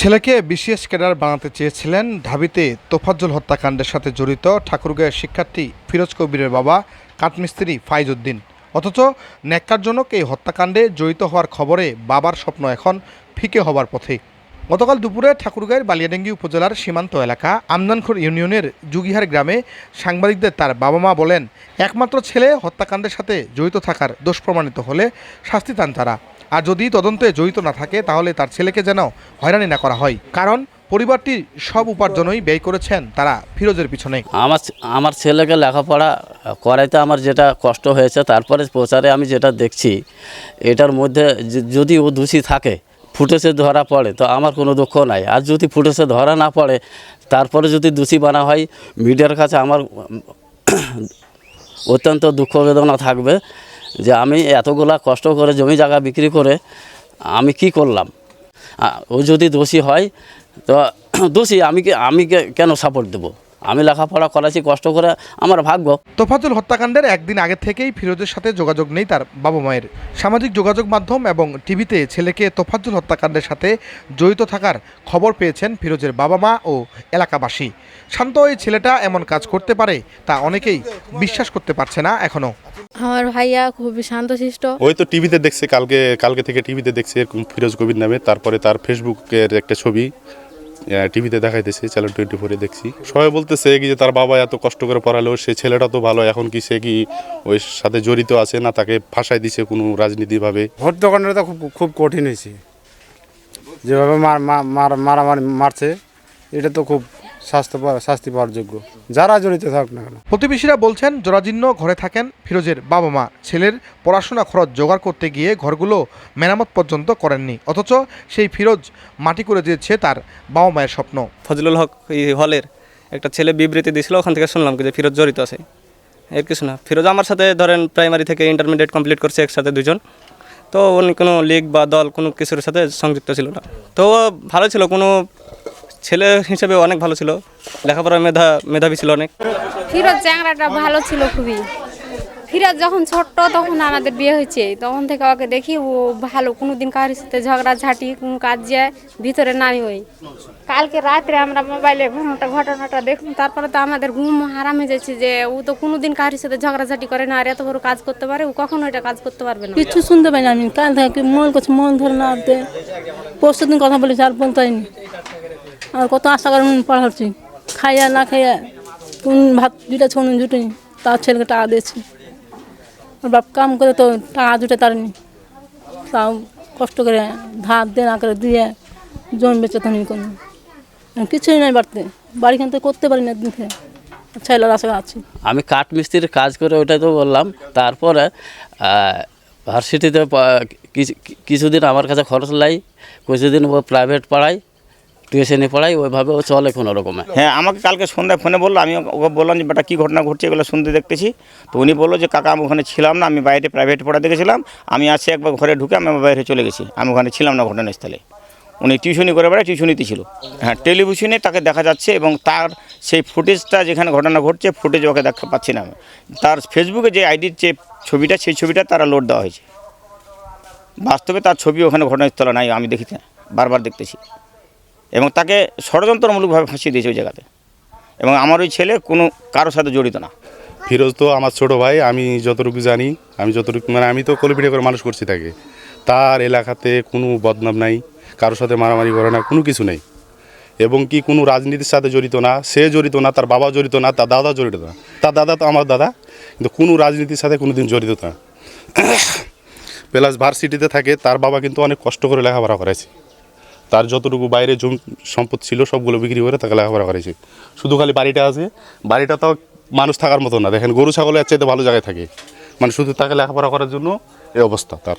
ছেলেকে BCS cadre বানাতে চেয়েছিলেন ঢাবিতে তোফাজ্জল হত্যাকাণ্ডের সাথে জড়িত ঠাকুরগাঁয়ের শিক্ষার্থী ফিরোজ কবিরের বাবা কাঠমিস্ত্রি ফাইজউদ্দিন। অথচ ন্যাক্কারজনক এই হত্যাকাণ্ডে জড়িত হওয়ার খবরে বাবার স্বপ্ন এখন ফিকে হবার পথে। গতকাল দুপুরে ঠাকুরগাঁয়ের বালিয়াডেঙ্গি উপজেলার সীমান্ত এলাকা আমদানখোর ইউনিয়নের যুগিহার গ্রামে সাংবাদিকদের তার বাবা মা বলেন, একমাত্র ছেলে হত্যাকাণ্ডের সাথে জড়িত থাকার দোষ প্রমাণিত হলে শাস্তি চান তারা। আর যদি তদন্তে জড়িত না থাকে, তাহলে তার ছেলেকে যেন হয়রানি না করা হয়। কারণ, পরিবারটির সব উপার্জনই ব্যয় করেছেন তারা ফিরোজের পিছনে। আমার আমার ছেলেকে লেখাপড়া করাইতে আমার যেটা কষ্ট হয়েছে, তারপরে প্রচারে আমি যেটা দেখছি, এটার মধ্যে যদি ও দোষী থাকে, ফুটেছে ধরা পড়ে, তো আমার কোনো দুঃখ নাই। আর যদি ফুটেছে ধরা না পড়ে, তারপরে যদি দোষী বানা হয়, মিডিয়ার কাছে আমার অত্যন্ত দুঃখ বেদনা থাকবে। যে আমি এতগুলা কষ্ট করে জমি জায়গা বিক্রি করে আমি কি করলাম? ও যদি দোষী হয়, তো দোষী আমি কি, আমি কেন সাপোর্ট দেবো? আমি লেখাপড়া করাছি কষ্ট করে আমার ভাগ্য। তোফাজুল হত্যাকাণ্ডের একদিন আগে থেকেই ফিরোজের সাথে যোগাযোগ নেই তার বাবা মায়ের। সামাজিক যোগাযোগ মাধ্যম এবং টিভিতে ছেলেকে তোফাজ্জুল হত্যাকাণ্ডের সাথে জড়িত থাকার খবর পেয়েছেন ফিরোজের বাবা মা ও এলাকাবাসী। শান্ত এই ছেলেটা এমন কাজ করতে পারে তা অনেকেই বিশ্বাস করতে পারছে না এখনও আমার ভাইয়া খুবই শান্তশিষ্ট। ওই তো টিভিতে দেখছে কালকে কালকে থেকে টিভিতে দেখছে এরকম ফিরোজ কবির নামে তারপরে তার ফেসবুকের একটা ছবি। টিভিতে দেখাইতেছে চ্যানেল টোয়েন্টি ফোরে দেখছি। সবাই বলতেছে কি যে তার বাবা এত কষ্ট করে পড়ালো, সে ছেলেটা তো ভালো, এখন কি সে কি ওই সাথে জড়িত আছে না তাকে ফাঁসাই দিছে কোনো রাজনীতিভাবে? হত্যাকাণ্ডটা তো খুব খুব কঠিন হয়েছে। যেভাবে মারামারি মারছে, এটা তো খুব শাস্তি পাওয়া শাস্তি পাওয়ার যোগ্য যারা জড়িত থাক না কেন। প্রতিবেশীরা বলছেন জরাজীর্ণ ঘরে থাকেন ফিরোজের বাবা মা ছেলের পড়াশোনা খরচ জোগাড় করতে গিয়ে ঘরগুলো মেরামত পর্যন্ত করেননি। অথচ সেই ফিরোজ মাটি করে দিয়েছে তার বাবা মায়ের স্বপ্ন। ফজলুল হক এই হলের একটা ছেলে বিবৃতি দিয়েছিল ওখান থেকে শুনলাম যে ফিরোজ জড়িত আছে। এর কিছু না। ফিরোজ আমার সাথে ধরেন প্রাইমারি থেকে ইন্টারমিডিয়েট কমপ্লিট করছে একসাথে দুজন। তো উনি কোনো লিগ বা দল কোনো কিছুর সাথে সংযুক্ত ছিল না। তো ভালো ছিল কোনো ছেলে হিসেবে অনেক ভালো ছিল। লেখাপড়ার মেধা মেধাবী ছিল অনেক। ফিরোজ চ্যাংরাটা ভালো ছিল খুবই। ফিরোজ যখন ছোট্ট তখন আমাদের বিয়ে হয়েছে। তখন থেকে ওকে দেখি ও ভালো কোনো দিন কারোর সাথে ঝগড়া ঝাঁটি কোনো কাজ যায় ভিতরে নামি ওই। কালকে রাত্রে আমরা মোবাইলে ঘটনাটা ঘটনাটা দেখুন তারপরে তো আমাদের ঘুম হারাম হয়ে যাচ্ছে যে ও তো কোনো দিন কারোর সাথে ঝগড়াঝাটি করে না। আর এত বড় কাজ করতে পারে ও কখনো এটা কাজ করতে পারবে না। কিচ্ছু শুনতে পাইনি আমি। কাল থেকে মন করছে মন ধরে না পরশু দিন কথা বলেছি আর হয়নি আর কত আশা করে পড়াচ্ছি খাইয়া না খাইয়া কোন ভাত দুইটা ছোন জুটেনি তার ছেলেকে টাকা দিয়েছি। ওর বাপ কাম করে তো টাকা জুটে তারিনি তাও কষ্ট করে ধার দিয়ে না করে দিয়ে জমি বেচে তো নিয়ে কোনো। কিছুই নাই বাড়তে। বাড়িখান থেকে করতে পারি না দিন থেকে ছেলের আশা আছি। আমি কাঠ মিস্ত্রির কাজ করে ওটাই তো বললাম। তারপরে ভার্সিটিতে কিছুদিন আমার কাছে খরচ লাই, কিছুদিন প্রাইভেট পড়াই টিউশনি পড়াই ওইভাবে ও চলে কোনো রকমে। হ্যাঁ আমাকে কালকে সন্ধ্যায় ফোনে বলল আমি ওকে বললাম যে, বেটা, কী ঘটনা ঘটছে এগুলো শুনতে দেখতেছি। তো উনি বলল যে, কাকা, আমি ওখানে ছিলাম না, আমি বাইরে প্রাইভেট পড়াতে গেছিলাম, আমি আসে একবার ঘরে ঢুকে আমি বাইরে চলে গেছি, আমি ওখানে ছিলাম না ঘটনাস্থলে। উনি টিউশনি করে বেড়ায়, টিউশনিতে ছিল। হ্যাঁ টেলিভিশনে তাকে দেখা যাচ্ছে এবং তার সেই ফুটেজটা যেখানে ঘটনা ঘটছে, ফুটেজ ওকে দেখা পাচ্ছি না তার ফেসবুকে যে আইডির যে ছবিটা, সেই ছবিটা তারা লোড দেওয়া হয়েছে। বাস্তবে তার ছবি ওখানে ঘটনাস্থলে নাই, আমি দেখি বারবার দেখতেছি। এবং তাকে ষড়যন্ত্রমূলকভাবে ফাঁসিয়ে দিয়েছে ওই জায়গাতে। এবং আমার ওই ছেলে কোনো কারোর সাথে জড়িত না। ফিরোজ তো আমার ছোট ভাই, আমি যতটুকু জানি, আমি যতটুকু মানে আমি তো কলিপিড়ে করে মানুষ করছি তাকে। তার এলাকাতে কোনো বদনাম নাই, কারোর সাথে মারামারি করে না, কোনো কিছু নেই। এবং কি কোনো রাজনীতির সাথে জড়িত না, সে জড়িত না, তার বাবা জড়িত না, তার দাদা জড়িত না। তার দাদা তো আমার দাদা, কিন্তু কোনো রাজনীতির সাথে কোনো দিন জড়িত না। প্লাস ভার্সিটিতে থাকে, তার বাবা কিন্তু অনেক কষ্ট করে লেখাপড়া করেছে তার যতটুকু বাইরে জমি সম্পদ ছিল, সবগুলো বিক্রি করে তাকে লেখাপড়া করেছে শুধু খালি বাড়িটা আছে, বাড়িটা তো মানুষ থাকার মতো না। দেখেন, গরু ছাগলের চাইতে ভালো জায়গায় থাকে। মানে শুধু তাকে লেখাপড়া করার জন্য এই অবস্থা তার।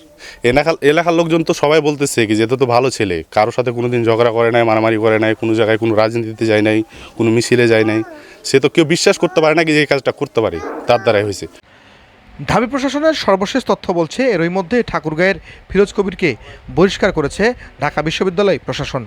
এলাকার এলাকার লোকজন তো সবাই বলতেছে কি যে তো ভালো ছেলে। কারোর সাথে কোনো দিন ঝগড়া করে নাই, মারামারি করে নাই, কোনো জায়গায় কোনো রাজনীতিতে যায় নাই, কোনো মিছিলে যায় নাই। সে তো কেউ বিশ্বাস করতে পারে না কি যে এই কাজটা করতে পারে, তার দ্বারাই হয়েছে। ঢাবি প্রশাসনের সর্বশেষ তথ্য বলছে, এরই মধ্যে ঠাকুরগাঁয়ের ফিরোজ কবিরকে বহিষ্কার করেছে ঢাকা বিশ্ববিদ্যালয় প্রশাসন।